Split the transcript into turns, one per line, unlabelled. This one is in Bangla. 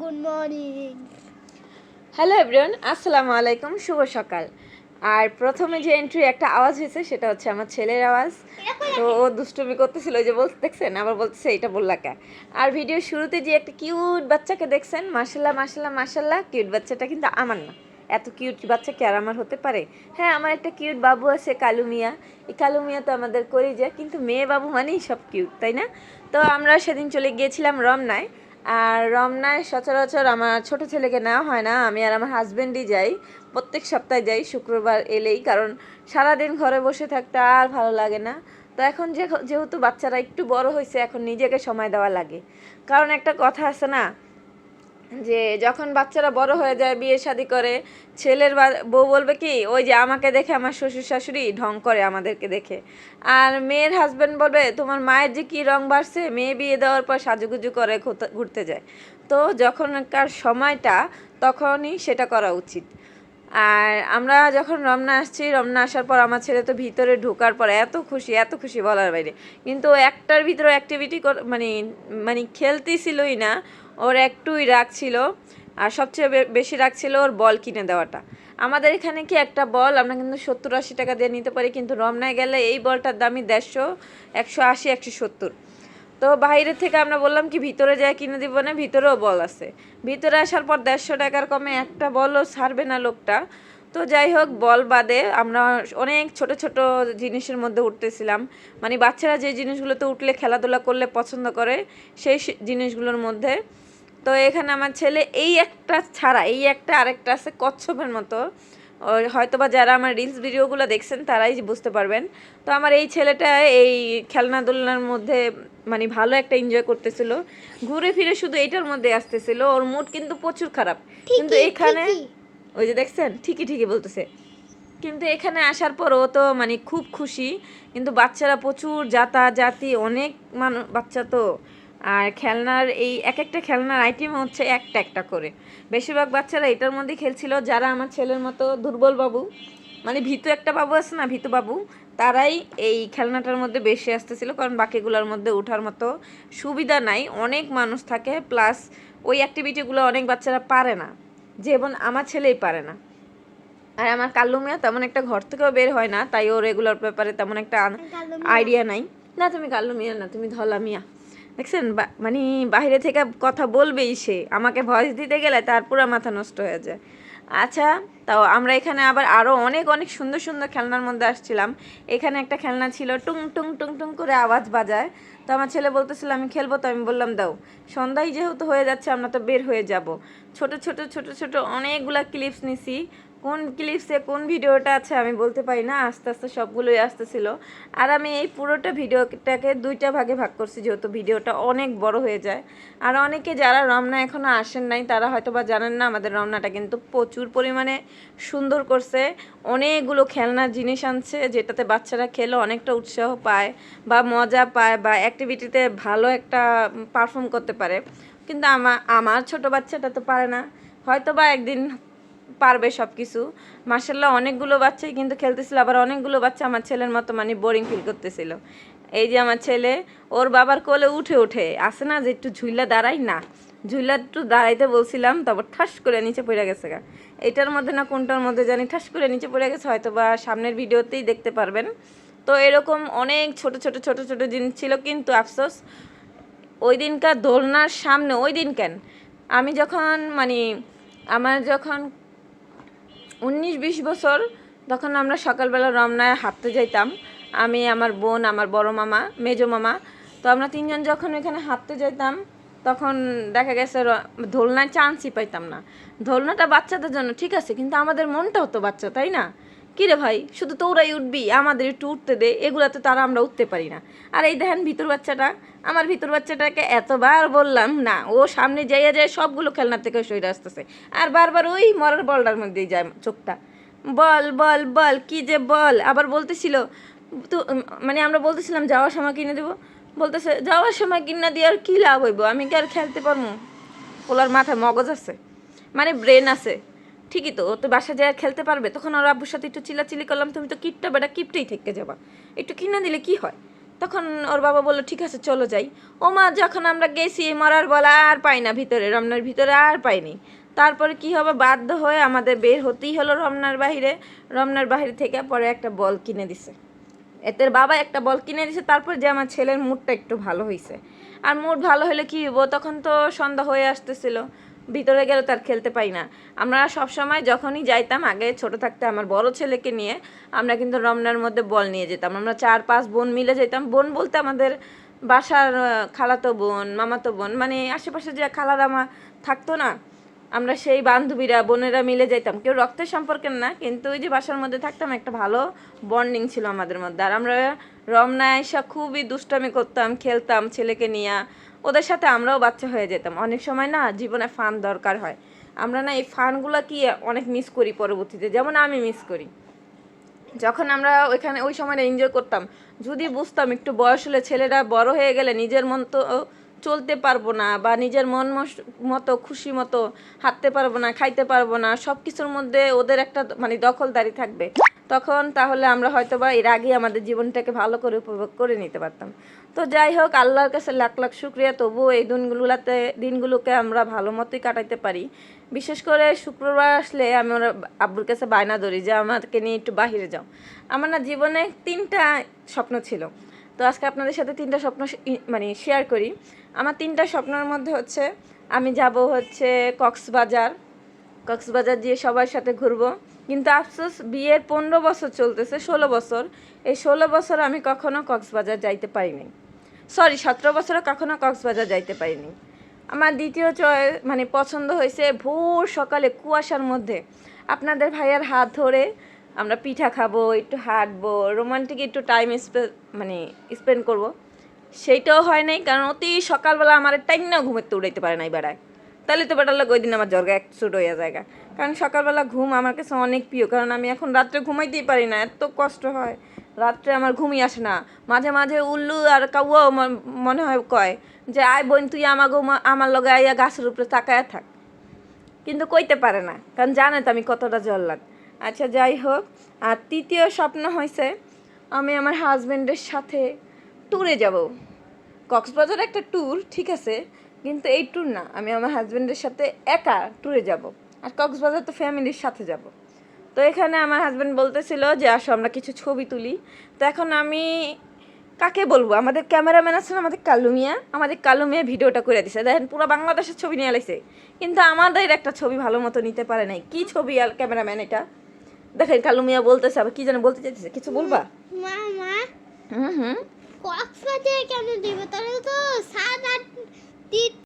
গুড মর্নিং
হ্যালো এভরিওয়ান আসসালামু আলাইকুম শুভ সকাল আর প্রথমে যে এন্ট্রি একটা আওয়াজ হয়েছে, সেটা হচ্ছে আমার ছেলের আওয়াজ। তো ও দুষ্টুমি করতেছিল, ওই যে বলতে, দেখছেন? আবার বলতেছে এটা বললাকা আর ভিডিও শুরুতে যে একটা কিউট বাচ্চাকে দেখছেন মাসাল্লাহ মাসাল্লাহ মাসাল্লাহ কিউট বাচ্চাটা কিন্তু আমার না। এত কিউট বাচ্চা কি আর আমার হতে পারে? হ্যাঁ আমার একটা কিউট বাবু আছে, কালু মিয়া। এই কালু মিয়া তো আমাদের করি যায় কিন্তু মেয়ে বাবু মানেই সব কিউট তাই না? তো আমরা সেদিন চলে গিয়েছিলাম রমনায়। আর রমনায় সচরাচর আমার ছোট ছেলেকে নেওয়া হয় না, আমি আর আমার হাজব্যান্ডই যাই। প্রত্যেক সপ্তাহে যাই, শুক্রবার এলেই, কারণ সারাদিন ঘরে বসে থাকতে আর ভালো লাগে না। তো এখন যেহেতু বাচ্চারা একটু বড় হয়েছে এখন নিজেকে সময় দেওয়া লাগে। কারণ একটা কথা আছে না যে যখন বাচ্চারা বড় হয়ে যায়, বিয়ে শাদি করে, ছেলের বউ বলবে কি, ওই যে আমাকে দেখে আমার শ্বশুর শাশুড়ি ঢং করে আমাদেরকে দেখে। আর মেয়ের হাজব্যান্ড বলবে, তোমার মায়ের যে কি রং বাড়ছে, মেয়ে বিয়ে দেওয়ার পর সাজুগুজু করে ঘুরতে যায়। তো যখনকার সময়টা, তখনই সেটা করা উচিত। আর আমরা যখন রমনা আসছি, রমনা আসার পর আমার ছেলে তো ভিতরে ঢোকার পর এত খুশি এত খুশি বলার বাইরে। কিন্তু একটার ভিতরে অ্যাক্টিভিটি মানে মানে খেলতেছিলই না। ওর একটুই রাগ ছিল, আর সবচেয়ে বেশি রাগ ছিল ওর বল কিনে দেওয়াটা। আমাদের এখানে কি একটা বল, আমরা কিন্তু সত্তর আশি টাকা দিয়ে নিতে পারি, কিন্তু রমনায় গেলে এই বলটার দামই দেড়শো, একশো আশি, একশো সত্তর। তো বাইরে থেকে আমরা বললাম কি, ভিতরে যায় কিনে দিব না, ভিতরেও বল আছে। ভিতরে আসার পর দেড়শো টাকার কমে একটা বলও ছাড়বে না লোকটা। তো যাই হোক, বল বাদে আমরা অনেক ছোট ছোট জিনিসের মধ্যে উঠতেছিলাম। মানে বাচ্চারা যে জিনিসগুলোতে উঠলে খেলাধুলা করলে পছন্দ করে, সেই জিনিসগুলোর মধ্যে। তো এখানে আমার ছেলে এই একটা ছাড়া এই একটা আরেকটা আছে কচ্ছপের মতো। ওই হয়তোবা যারা আমার রিলস ভিডিওগুলো দেখছেন তারাই বুঝতে পারবেন। তো আমার এই ছেলেটা এই খেলনা দোলনার মধ্যে মানে ভালো একটা এনজয় করতেছিল। ঘুরে ফিরে শুধু এইটার মধ্যে আসতেছিল ওর মুড কিন্তু প্রচুর খারাপ। কিন্তু এখানে ওই যে দেখছেন ঠিকই ঠিকই বলতেছে। কিন্তু এখানে আসার পর ও তো মানে খুব খুশি। কিন্তু বাচ্চারা প্রচুর জাতা জাতি অনেক মানুষ বাচ্চা তো আর খেলনার এই এক একটা খেলনার আইটেম হচ্ছে একটা একটা করে। বেশিরভাগ বাচ্চারা এটার মধ্যে খেলছিল যারা আমার ছেলের মতো দুর্বল বাবু মানে ভীতু একটা বাবু আছে না ভীতু বাবু তারাই এই খেলনাটার মধ্যে বেশি আসতেছিল কারণ বাকিগুলোর মধ্যে ওঠার মতো সুবিধা নাই অনেক মানুষ থাকে প্লাস ওই অ্যাক্টিভিটিগুলো অনেক বাচ্চারা পারে না যেমন আমার ছেলেই পারে না। আর আমার কাল্লু মিয়া তেমন একটা ঘর থেকেও বের হয় না তাই ও রেগুলার ব্যাপারে তেমন একটা আইডিয়া নাই। না তুমি কাল্লু মিয়া না তুমি ধলা মিয়া দেখছেন? মানে বাইরে থেকে কথা বলবেই সে। আমাকে ভয়েস দিতে গেলে তার পুরো মাথা নষ্ট হয়ে যায়। আচ্ছা তাও আমরা এখানে আবার আরও অনেক অনেক সুন্দর সুন্দর খেলনার মধ্যে আসছিলাম। এখানে একটা খেলনা ছিল টুং টুং টুং টুং করে আওয়াজ বাজায়। তো আমার ছেলে বলতেছিল, আমি খেলব তো? আমি বললাম, দাও। সন্ধ্যায় যেহেতু হয়ে যাচ্ছে, আমরা তো বের হয়ে যাব। ছোট ছোট ছোট ছোট অনেকগুলা ক্লিপস নিছি। কোন ক্লিপসে কোন ভিডিওটা আছে আমি বলতে পারি না, আস্তে আস্তে সবগুলোই আসতেছিল। আর আমি এই পুরোটা ভিডিওটাকে দুইটা ভাগে ভাগ করছি, যেহেতু ভিডিওটা অনেক বড় হয়ে যায়। আর অনেকে যারা রমনা এখনও আসেন নাই, তারা হয়তো বা জানেন না আমাদের রমনাটা কিন্তু প্রচুর পরিমাণে সুন্দর করছে। অনেকগুলো খেলনার জিনিস আনছে, যেটাতে বাচ্চারা খেলে অনেকটা উৎসাহ পায় বা মজা পায় বা অ্যাক্টিভিটিতে ভালো একটা পারফর্ম করতে পারে। কিন্তু আমার আমার ছোটো বাচ্চাটা তো পারে না। হয়তো বা একদিন পারবে সব কিছু মার্শাল্লাহ অনেকগুলো বাচ্চাই কিন্তু খেলতেছিল, আবার অনেকগুলো বাচ্চা আমার ছেলের মতো মানে বোরিং ফিল করতেছিল। এই যে আমার ছেলে, ওর বাবার কোলে উঠে উঠে আসে না যে একটু ঝুইলা দাঁড়াই? না। ঝুইলা একটু দাঁড়াইতে বলছিলাম, তারপর ঠাস করে নিচে পড়ে গেছে গা। এটার মধ্যে না কোনটার মধ্যে জানি ঠাস করে নিচে পড়ে গেছে হয়তো বা সামনের ভিডিওতেই দেখতে পারবেন। তো এরকম অনেক ছোট ছোট ছোট ছোট জিনিস ছিল কিন্তু আফসোস, ওই দিনকার দোলনার সামনে, ওই দিন কেন? আমি যখন মানে আমার যখন উনিশ বিশ বছর তখন আমরা সকালবেলা রমনায় হাঁটতে যাইতাম। আমি, আমার বোন, আমার বড় মামা, মেজো মামা। তো আমরা তিনজন যখন এখানে হাঁটতে যাইতাম, তখন দেখা গেছে দোলনায় চান্সই পাইতাম না। দোলনাটা বাচ্চাদের জন্য ঠিক আছে, কিন্তু আমাদের মনটা হতো বাচ্চা, তাই না? কিরে ভাই, শুধু তোরাই উঠবি, আমাদের একটু উঠতে দে, এগুলাতে তারা আমরা উঠতে পারি না। আর এই দেখেন ভিতর বাচ্চাটা, আমার ভিতর বাচ্চাটাকে এতবার বললাম না, ও সামনে যাইয়া যায় সবগুলো খেলনা থেকে সইরে আসতেছে। আর বারবার ওই মরার বলটার মধ্যেই যায় চোখটা। বল বল বল, কি যে বল, আবার বলতেছিল, তো মানে আমরা বলতেছিলাম যাওয়ার সময় কিনে দেবো। বলতেছে, যাওয়ার সময় কিনা দিয়ে আর কী লাভ হইব? আমি কি আর খেলতে পারব? ওলার মাথায় মগজ আছে। মানে ব্রেন আছে। ঠিকই তো তো বাসা যায় খেলতে পারবে। তখন ওর আব্বুর সাথে একটু চিলাচিলি করলাম, তুমি তো কিপটা বেটা, কিপটেই থেকে যাবা। একটু কিনা দিলে কি হয়? তখন ওর বাবা বলল, ঠিক আছে, চলো যাই। ও মা, যখন আমরা গেছি, মরার বলা আর পাই না ভিতরে, রমনার ভিতরে আর পাইনি। তারপরে কি হবে? বাধ্য হয়ে আমাদের বের হতেই হলো রমনার বাইরে রমনার বাইরে থেকে পরে একটা বল কিনে দিছে। এতের বাবা একটা বল কিনে দিছে, তারপর যে আমার ছেলের মুডটা একটু ভালো হয়েছে আর মুড ভালো হলে কি হব তখন তো সন্ধ্যা হয়ে আসতেছিল। ভিতরে গেলে তার খেলতে পাই না। আমরা সবসময় যখনই যাইতাম, আগে ছোট থাকতে আমার বড় ছেলেকে নিয়ে আমরা কিন্তু রমনার মধ্যে বল নিয়ে যেতাম। আমরা চার পাঁচ বোন মিলে যেতাম। বোন বলতে আমাদের বাসার খালাতো বোন, মামাতো বোন মানে আশেপাশে যে খালারা মা থাকতো না, আমরা সেই বান্ধবীরা, বোনেরা মিলে যেতাম। কেউ রক্তের সম্পর্কের না, কিন্তু ওই যে বাসার মধ্যে থাকতাম, একটা ভালো বন্ডিং ছিল আমাদের মধ্যে। আর আমরা রমনা এসা খুবই দুষ্টামি করতাম, খেলতাম ছেলেকে নিয়ে। ওদের সাথে আমরাও বাচ্চা হয়ে যেতাম। অনেক সময় না জীবনে ফান দরকার হয়। আমরা না এই ফানগুলো কি অনেক মিস করি পরবর্তীতে, যেমন আমি মিস করি। যখন আমরা ওইখানে ওই সময়টা এনজয় করতাম, যদি বুঝতাম একটু বয়স হলে ছেলেরা বড় হয়ে গেলে নিজের মন তো চলতে পারব না বা নিজের মন মতো খুশি মতো হাঁটতে পারব না, খাইতে পারব না সব কিছুর মধ্যে ওদের একটা মানে দখলদারি থাকবে। তখন তাহলে আমরা হয়তো বা এর আগে আমাদের জীবনটাকে ভালো করে উপভোগ করে নিতে পারতাম। তো যাই হোক আল্লাহর কাছে লাখ লাখ শুক্রিয়া। তবুও এই দিনগুলোতে, দিনগুলোকে আমরা ভালো মতোই কাটাইতে পারি। বিশেষ করে শুক্রবার আসলে আমি ওর আব্বুর কাছে বায়না ধরি যে, আমাকে নিয়ে একটু বাহিরে যাও। আমার না জীবনে তিনটা স্বপ্ন ছিল। তো আজকে আপনাদের সাথে তিনটা স্বপ্ন মানে শেয়ার করি। আমার তিনটা স্বপ্নের মধ্যে হচ্ছে, আমি যাব হচ্ছে কক্সবাজার। কক্সবাজার দিয়ে সবার সাথে ঘুরবো। কিন্তু আফসোস, বিয়ের পনেরো বছর চলতেছে, ষোলো বছর। এই ষোলো বছর আমি কখনো কক্সবাজার যাইতে পারিনি। সরি সতেরো বছরে কখনো কক্সবাজার যাইতে পারিনি। আমার দ্বিতীয় চয় মানে পছন্দ হয়েছে ভোর সকালে কুয়াশার মধ্যে। আপনাদের ভাইয়ার হাত ধরে আমরা পিঠা খাব, একটু হাঁটবো রোমান্টিক একটু টাইম মানে স্পেন্ড করব। সেইটাও হয় নাই, কারণ অতি সকালবেলা আমার টাইম না ঘুমেতে উড়াইতে পারে নাই বেড়ায় তাহলে তো বেটার লোক ওই দিন আমার জ্বরগা এক চুট হইয়া জায়গা কারণ সকালবেলা ঘুম আমার কাছে অনেক প্রিয়, কারণ আমি এখন রাত্রে ঘুমাইতেই পারি না, এত কষ্ট হয়। রাত্রে আমার ঘুমই আসে না। মাঝে মাঝে উল্লু আর কাউয়াও ম- মনে হয় কয় যে, আয় বোন, তুই আমাকে আমার লগে আইয়া গাছের উপরে তাকায়া থাক। কিন্তু কইতে পারে না, কারণ জানে তো আমি কতটা জল লাগ আচ্ছা যাই হোক, আর তৃতীয় স্বপ্ন হয়েছে আমি আমার হাজব্যান্ডের সাথে ট্যুরে যাব। কক্সবাজার একটা ট্যুর ঠিক আছে, কিন্তু এই ট্যুর না, আমি আমার হাজব্যান্ডের সাথে একা ট্যুরে যাব। আর কক্সবাজার তো ফ্যামিলির সাথে যাব। তো এখানে আমার হাজব্যান্ড বলতেছিল যে আসো আমরা কিছু ছবি তুলি। তো এখন আমি কাকে বলব? আমাদের ক্যামেরাম্যান আছে না আমাদের কালুমিয়া আমাদের কালুমিয়া ভিডিওটা করে দিছে। দেখেন পুরো বাংলাদেশের ছবি নিয়ে লাইছে কিন্তু আমাদের একটা ছবি ভালো মতো নিতে পারে নাই। কি ছবি আর ক্যামেরাম্যান এটা? দেখেন কালুমিয়া বলতেছে আবার কি যেন বলতে চাইতেছে? কিছু বলবা? হুম হুম।
কক্সবাজারে কেন দিব? তাহলে তো সাত আট